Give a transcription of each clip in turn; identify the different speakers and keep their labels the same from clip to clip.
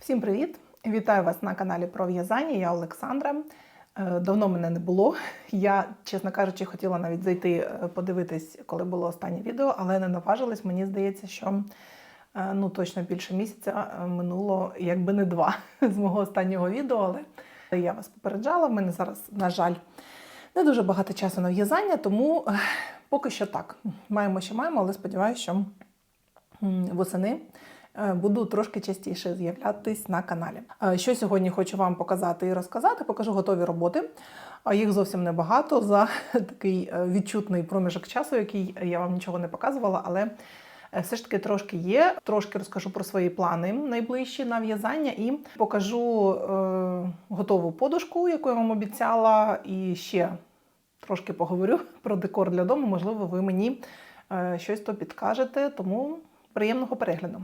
Speaker 1: Всім привіт! Вітаю вас на каналі про в'язання. Я Олександра. Е, Давно мене не було. Я, чесно кажучи, хотіла навіть зайти е, подивитись, коли було останнє відео, але не наважилась. Мені здається, що е, ну точно більше місяця минуло, якби не два з мого останнього відео. Але я вас попереджала. В мене зараз, на жаль, не дуже багато часу на в'язання, тому поки що так. Маємо, що маємо, але сподіваюся, що восени буду трошки частіше з'являтись на каналі. Е, Що сьогодні хочу вам показати і розказати, покажу готові роботи. Їх зовсім небагато за такий е, відчутний проміжок часу, який я вам нічого не показувала, але е, все ж таки трошки є. Трошки розкажу про свої плани найближчі на в'язання і покажу е, готову подушку, яку я вам обіцяла, і ще трошки поговорю про декор для дому. Можливо, ви мені е, щось то підкажете, тому приємного перегляду.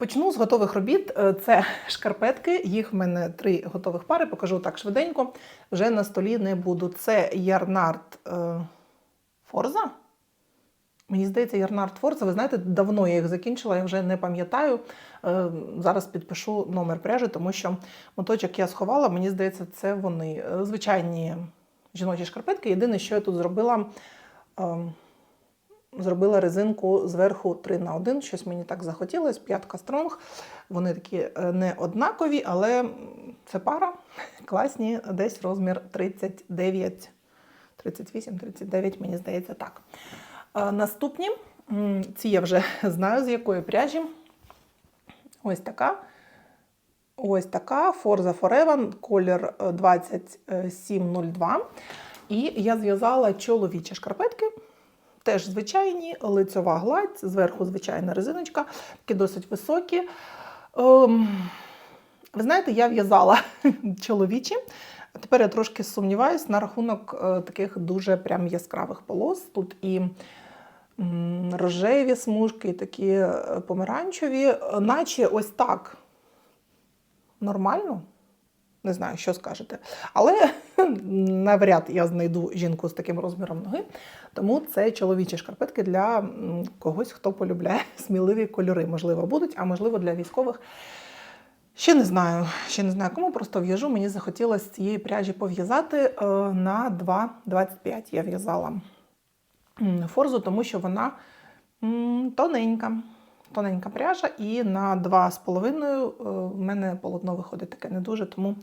Speaker 1: Почну з готових робіт. Е, Це шкарпетки. Їх в мене три готових пари. Покажу так швиденько. Вже на столі не буду. Це Ярнард е, Форза. Мені здається, Ярнард Форза. Ви знаєте, давно я їх закінчила, я вже не пам'ятаю. Е, Зараз підпишу номер пряжі, тому що моточок я сховала. Мені здається, це вони. Звичайні жіночі шкарпетки. Єдине, що я тут зробила. Е, Зробила резинку зверху 3 на 1, щось мені так захотілось, п'ятка стронг. Вони такі е, не однакові, але це пара. Класні, десь розмір 39, 38, 39, мені здається, так. Е, Наступні, ці я вже знаю, з якої пряжі. Ось така. Ось така Forza Forever, колір е, 2702. І я зв'язала чоловічі шкарпетки. Теж звичайні, лицьова гладь, зверху звичайна резиночка, такі досить високі. Ем, ви знаєте, я в'язала чоловічі. Тепер я трошки сумніваюся на рахунок е, таких дуже прям яскравих полос. Тут і рожеві смужки, і такі е, помаранчеві, е, наче ось так нормально. Не знаю, що скажете. Але навряд я знайду жінку з таким розміром ноги. Тому це чоловічі шкарпетки для когось, хто полюбляє сміливі кольори. Можливо, будуть, а можливо, для військових. Ще не знаю, ще не знаю кому, просто в'яжу. Мені захотілося цієї пряжі пов'язати е, на 2,25. Я в'язала форзу, тому що вона тоненька. Тоненька пряжа, і на 2,5 е, в мене полотно виходить таке не дуже, тому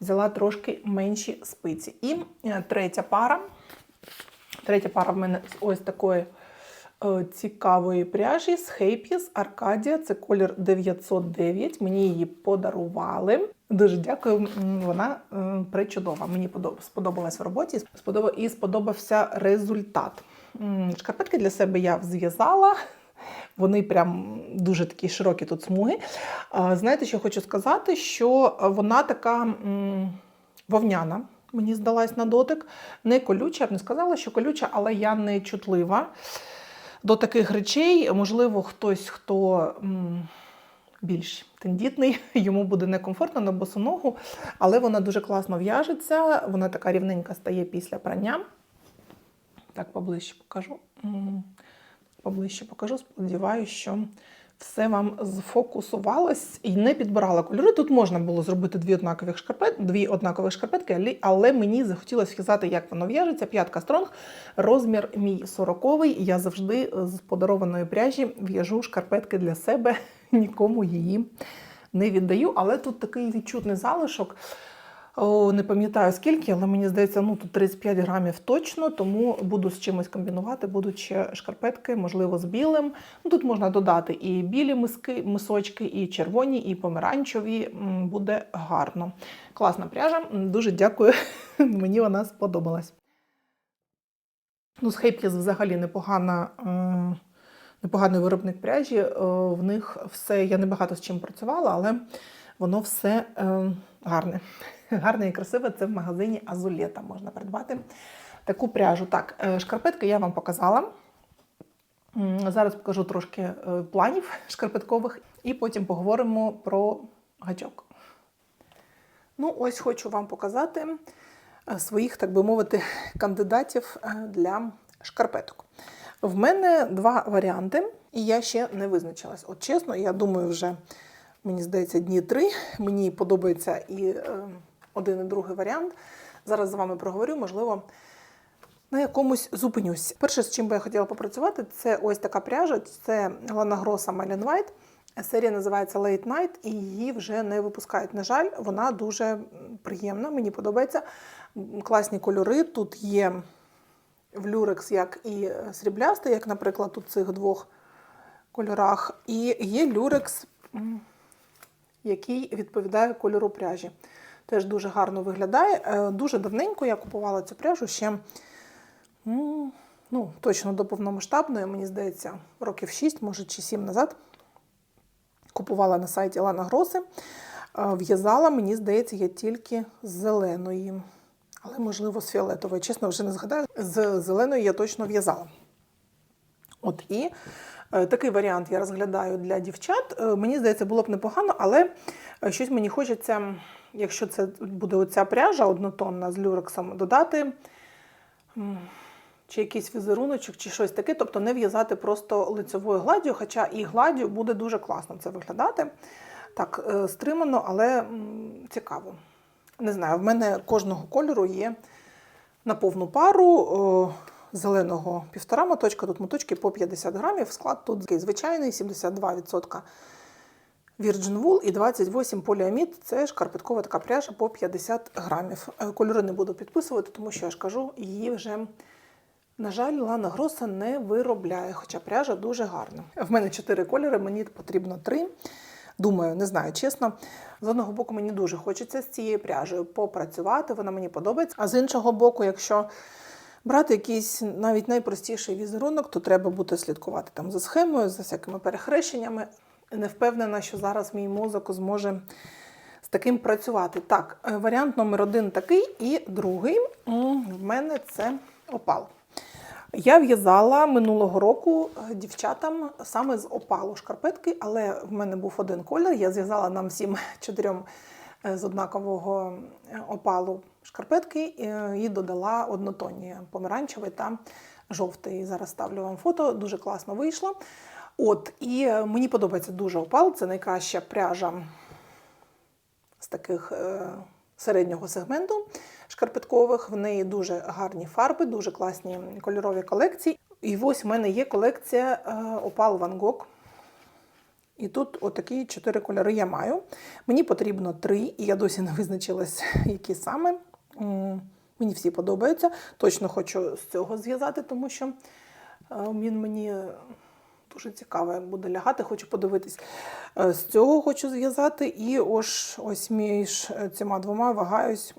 Speaker 1: взяла трошки менші спиці. І е, третя пара. Третя пара в мене з ось такої е, цікавої пряжі з Хейпіс Аркадія. Це колір 909. Мені її подарували. Дуже дякую. Вона причудова. Мені подоб- сподобалась в роботі і сподобався результат. Шкарпетки для себе я зв'язала. Вони прям дуже такі широкі тут смуги. Знаєте, що хочу сказати? Що вона така вовняна, мені здалась на дотик. Не колюча, я б не сказала, що колюча, але я не чутлива до таких речей. Можливо, хтось, хто більш тендітний, йому буде некомфортно на босу ногу, але вона дуже класно в'яжеться, вона така рівненька стає після прання. Так, поближче покажу. Поближче покажу. Сподіваюся, що все вам зфокусувалось і не підбирала кольори. Тут можна було зробити дві однакові шкарпет, дві однакові шкарпетки, але- мені захотілося в'язати, як воно в'яжеться. П'ятка стронг, розмір мій 40 Я завжди з подарованої пряжі в'яжу шкарпетки для себе, нікому її не віддаю. Але тут такий відчутний залишок. О, не пам'ятаю скільки, але мені здається, ну тут 35 грамів точно, тому буду з чимось комбінувати. Будуть ще шкарпетки, можливо, з білим. Ну, тут можна додати і білі миски, мисочки, і червоні, і помаранчеві. Буде гарно. Класна пряжа. Дуже дякую. Мені вона сподобалась. Ну, з Хейп'єс взагалі непогана. е, Непоганий виробник пряжі. Е, В них все, я не багато з чим працювала, але воно все е, гарне. Гарне і красиве. Це в магазині Азулета можна придбати таку пряжу. Так, е, шкарпетки я вам показала. Зараз покажу трошки е, планів шкарпеткових і потім поговоримо про гачок. Ну, ось хочу вам показати е, своїх, так би мовити, кандидатів для шкарпеток. В мене два варіанти, і я ще не визначилась. От чесно, я думаю, вже мені здається, дні три. Мені подобається і один, і другий варіант. Зараз з вами проговорю, можливо, на якомусь зупинюсь. Перше, з чим би я хотіла попрацювати, це ось така пряжа. Це Lana Grossa Malin White. Серія називається Late Night, і її вже не випускають. На жаль, вона дуже приємна, мені подобається. Класні кольори. Тут є в люрекс як і сріблястий, як, наприклад, у цих двох кольорах. І є люрекс, який відповідає кольору пряжі. Теж дуже гарно виглядає. Е, Дуже давненько я купувала цю пряжу ще ну, точно до повномасштабної, мені здається, років 6, може чи 7 назад. Купувала на сайті Лана Гроси. Е, В'язала, мені здається, я тільки з зеленої, але, можливо, з фіолетової. Чесно, вже не згадаю. З зеленої я точно в'язала. От і е, такий варіант я розглядаю для дівчат. Мені здається, було б непогано, але щось мені хочеться, якщо це буде оця пряжа однотонна з люрексом, додати чи якийсь візеруночок, чи щось таке, тобто не в'язати просто лицевою гладдю, хоча і гладдю буде дуже класно це виглядати. Так, е, стримано, але цікаво. Не знаю, в мене кожного кольору є на повну пару зеленого півтора моточка, тут моточки по 50 грамів. Склад тут звичайний, 72% Virgin Wool і 28 поліамід. Це шкарпеткова така пряжа по 50 грамів. Е, Кольори не буду підписувати, тому що я ж кажу, її вже, на жаль, Лана Гроса не виробляє, хоча пряжа дуже гарна. В мене 4 кольори, мені потрібно 3. Думаю, не знаю, чесно. З одного боку, мені дуже хочеться з цією пряжею попрацювати, вона мені подобається. А з іншого боку, якщо брати якийсь навіть найпростіший візерунок, то треба буде слідкувати там за схемою, за всякими перехрещеннями. Не впевнена, що зараз мій мозок зможе з таким працювати. Так, е, варіант номер один такий, і другий в мене це опал. Я в'язала минулого року е, дівчатам саме з опалу шкарпетки, але в мене був один колір. Я зв'язала нам всім чотирьом е, з однакового опалу шкарпетки і додала однотонні помаранчевий та жовтий. Зараз ставлю вам фото, дуже класно вийшло. От, і е, мені подобається дуже опал, це найкраща пряжа з таких е, середнього сегменту шкарпеткових. В неї дуже гарні фарби, дуже класні кольорові колекції. І ось в мене є колекція е, Opal Van Gogh. І тут отакі чотири кольори я маю. Мені потрібно три, і я досі не визначилась, які саме. Мені всі подобаються. Точно хочу з цього зв'язати, тому що він мені дуже цікаво, як буде лягати, хочу подивитись. Е, З цього хочу зв'язати, і ось, ось між е, цими двома вагаюсь,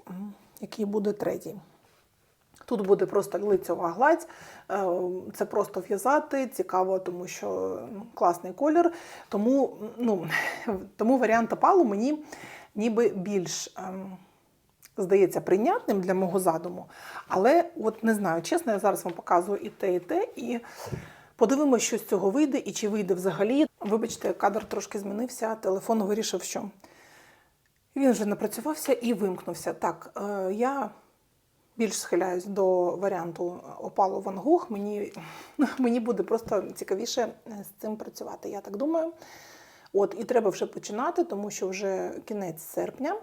Speaker 1: який буде третій. Тут буде просто лицьова гладь, е, це просто в'язати, цікаво, тому що класний колір. Тому, ну, тому варіант опалу мені ніби більш ем, здається прийнятним для мого задуму. Але от не знаю, чесно, я зараз вам показую і те, і те, і подивимося, що з цього вийде і чи вийде взагалі. Вибачте, кадр трошки змінився, телефон вирішив, що він вже напрацювався і вимкнувся. Так, е, я більш схиляюсь до варіанту опалу Ван Гог. Мені, мені буде просто цікавіше з цим працювати, я так думаю. От, і треба вже починати, тому що вже кінець серпня.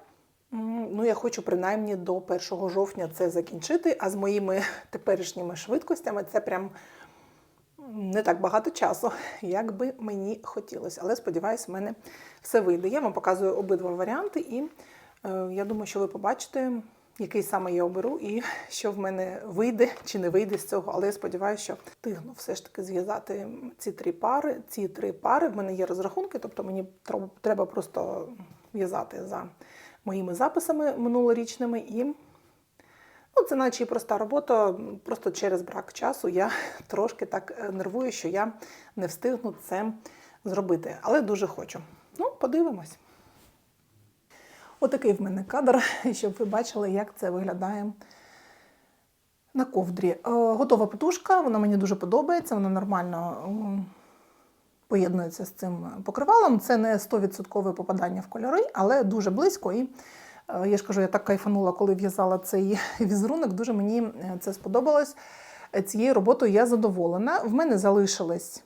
Speaker 1: Ну, я хочу принаймні до 1 жовтня це закінчити, а з моїми теперішніми швидкостями це прям не так багато часу, як би мені хотілося. Але сподіваюся, в мене все вийде. Я вам показую обидва варіанти, і е, я думаю, що ви побачите, який саме я оберу, і що в мене вийде чи не вийде з цього. Але я сподіваюся, що встигну все ж таки зв'язати ці три пари. Ці три пари в мене є розрахунки, тобто мені треба просто в'язати за моїми записами минулорічними і. Ну, це наче і проста робота, просто через брак часу я трошки так е, нервую, що я не встигну це зробити. Але дуже хочу. Ну, подивимось. Отакий в мене кадр, щоб ви бачили, як це виглядає на ковдрі. Е, Готова подушка, вона мені дуже подобається, вона нормально поєднується з цим покривалом. Це не 100% попадання в кольори, але дуже близько. І я ж кажу, я так кайфанула, коли в'язала цей візерунок. Дуже мені е, це сподобалось. Е, Цією роботою я задоволена. В мене залишились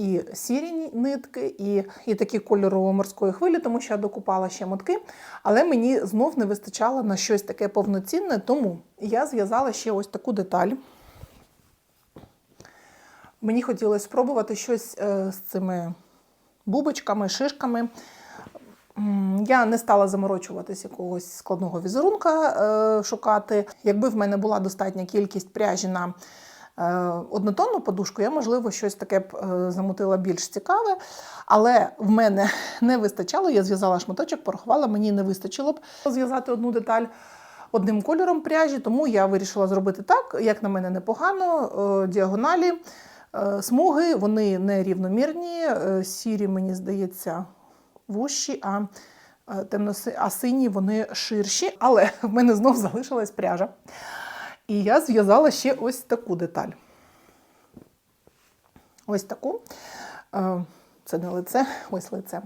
Speaker 1: і сірі нитки, і, і такі кольорово-морської хвилі, тому що я докупала ще мотки. Але мені знов не вистачало на щось таке повноцінне, тому я зв'язала ще ось таку деталь. Мені хотілося спробувати щось е, з цими бубочками, шишками. Я не стала заморочуватись якогось складного візерунка е, шукати. Якби в мене була достатня кількість пряжі на е, однотонну подушку, я, можливо, щось таке б е, замутила більш цікаве. Але в мене не вистачало. Я зв'язала шматочок, порахувала, мені не вистачило б зв'язати одну деталь одним кольором пряжі, тому я вирішила зробити так, як на мене непогано, діагоналі. Смуги, вони не рівномірні, сірі, мені здається, вущі, а е, темноси, а сині вони ширші, але в мене знов залишилась пряжа. І я зв'язала ще ось таку деталь. Ось таку. Е, Це не лице, ось лице.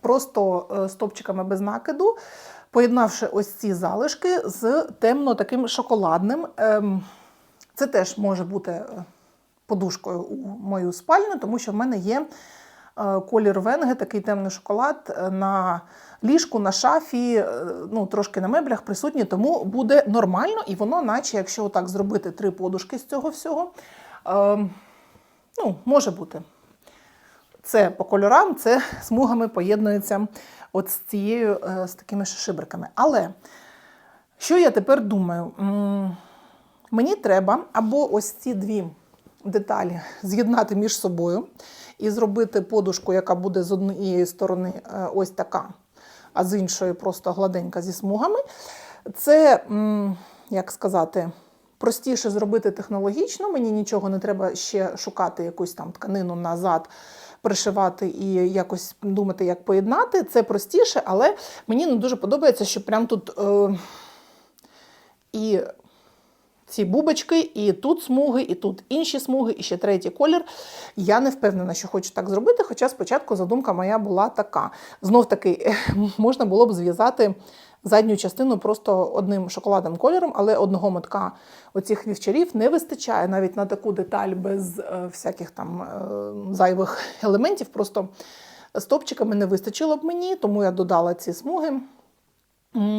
Speaker 1: Просто е, стопчиками без накиду, поєднавши ось ці залишки з темно таким шоколадним. Ем, Це теж може бути е, подушкою у мою спальню, тому що в мене є колір венги, такий темний шоколад е, на ліжку, на шафі, е, ну, трошки на меблях присутні, тому буде нормально, і воно, наче, якщо отак зробити три подушки з цього всього, е, ну, може бути. Це по кольорам, це смугами поєднується от з цією, е, з такими шибриками. Але що я тепер думаю? Мені треба або ось ці дві деталі з'єднати між собою і зробити подушку, яка буде з однієї сторони е, ось така, а з іншої просто гладенька зі смугами. Це, як сказати, простіше зробити технологічно. Мені нічого не треба ще шукати якусь там тканину назад, пришивати і якось думати, як поєднати. Це простіше, але мені не дуже подобається, що прям тут е, і ці бубочки, і тут смуги, і тут інші смуги, і ще третій колір. Я не впевнена, що хочу так зробити, хоча спочатку задумка моя була така. Знов таки, можна було б зв'язати задню частину просто одним шоколадним кольором, але одного мотка оцих вівчарів не вистачає навіть на таку деталь без е, всяких там е, зайвих елементів. Просто стопчиками не вистачило б мені, тому я додала ці смуги.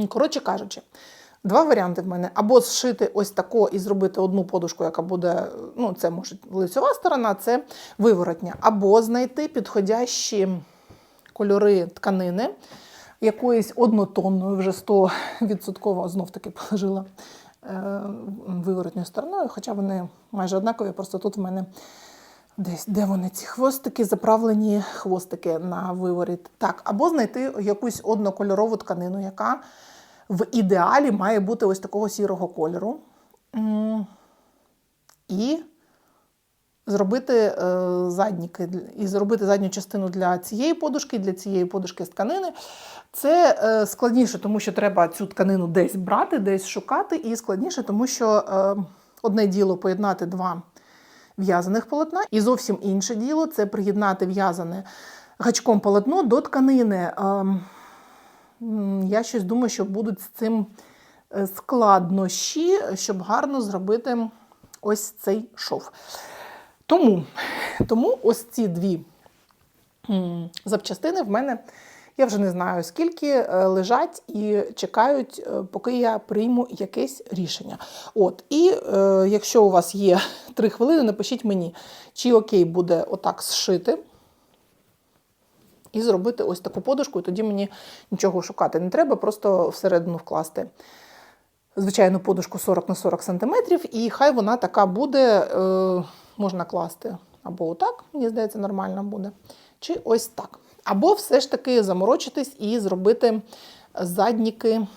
Speaker 1: Коротше кажучи, два варіанти в мене: або зшити ось тако і зробити одну подушку, яка буде, ну, це може лицьова сторона, це виворотня, або знайти підходящі кольори тканини якоїсь однотонної, вже 100% знов таки положила е, виворотньою стороною, хоча вони майже однакові, просто тут в мене десь, де вони ці хвостики, заправлені хвостики на виворіт. Так, або знайти якусь однокольорову тканину, яка в ідеалі має бути ось такого сірого кольору. І зробити е, задніки і зробити задню частину для цієї подушки, для цієї подушки з тканини. Це е, складніше, тому що треба цю тканину десь брати, десь шукати, і складніше, тому що е, одне діло поєднати два в'язаних полотна, і зовсім інше діло це приєднати в'язане гачком полотно до тканини. Я щось думаю, що будуть з цим е, складнощі, щоб гарно зробити ось цей шов. Тому, тому ось ці дві запчастини в мене, я вже не знаю скільки, е, лежать і чекають, е, поки я прийму якесь рішення. От, і е, якщо у вас є три хвилини, напишіть мені, чи окей буде отак зшити. І зробити ось таку подушку, і тоді мені нічого шукати не треба, просто всередину вкласти звичайну подушку 40 на 40 см, і хай вона така буде, е, можна класти або отак, мені здається, нормально буде, чи ось так. Або все ж таки заморочитись і зробити задніки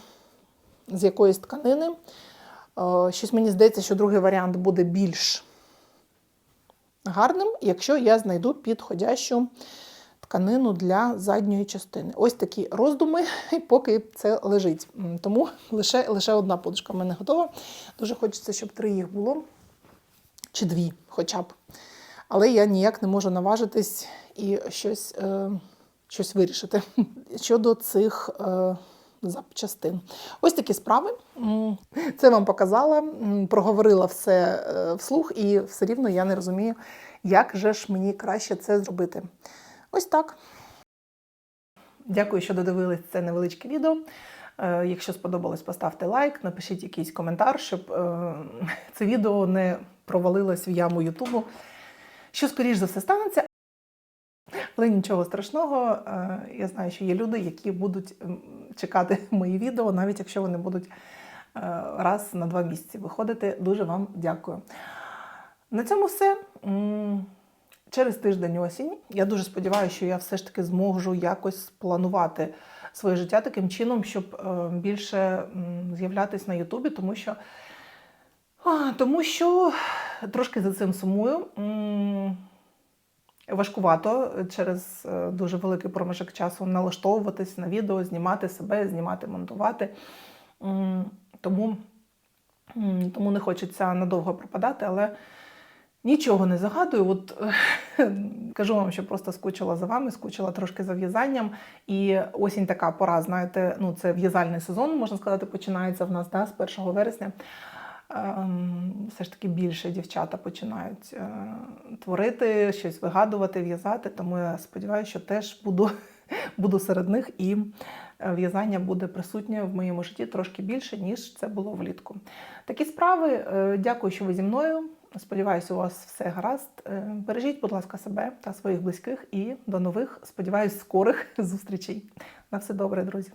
Speaker 1: з якоїсь тканини. Е, Щось мені здається, що другий варіант буде більш гарним, якщо я знайду підходящу тканину для задньої частини. Ось такі роздуми, поки це лежить. Тому лише, лише одна подушка в мене готова. Дуже хочеться, щоб три їх було, чи дві хоча б. Але я ніяк не можу наважитись і щось, е, щось вирішити. Щодо цих е, запчастин. Ось такі справи. Це вам показала, проговорила все е, вслух, і все рівно я не розумію, як же ж мені краще це зробити. Ось так. Дякую, що додивились це невеличке відео. Е, Якщо сподобалось, поставте лайк, напишіть якийсь коментар, щоб е, це відео не провалилось в яму Ютубу. Що скоріш за все станеться. Але нічого страшного. Е, Я знаю, що є люди, які будуть чекати мої відео, навіть якщо вони будуть раз на два місяці виходити. Дуже вам дякую. На цьому все. Через тиждень осінь. Я дуже сподіваюся, що я все ж таки зможу якось планувати своє життя таким чином, щоб е, більше м, з'являтись на Ютубі, тому що, тому що трошки за цим сумую. Важкувато через е, дуже великий проміжок часу налаштовуватись на відео, знімати себе, знімати, монтувати. Тому, тому не хочеться надовго пропадати, але нічого не загадую. От е, кажу вам, що просто скучила за вами, скучила трошки за в'язанням. І осінь така пора, знаєте, ну це в'язальний сезон, можна сказати, починається в нас да, з 1 вересня. Ем, Все ж таки більше дівчата починають е, творити, щось вигадувати, в'язати. Тому я сподіваюся, що теж буду, буду серед них і е, в'язання буде присутнє в моєму житті трошки більше, ніж це було влітку. Такі справи. Е, Дякую, що ви зі мною. Сподіваюся, у вас все гаразд. Е, Бережіть, будь ласка, себе та своїх близьких і до нових, сподіваюсь, скорих зустрічей. На все добре, друзі.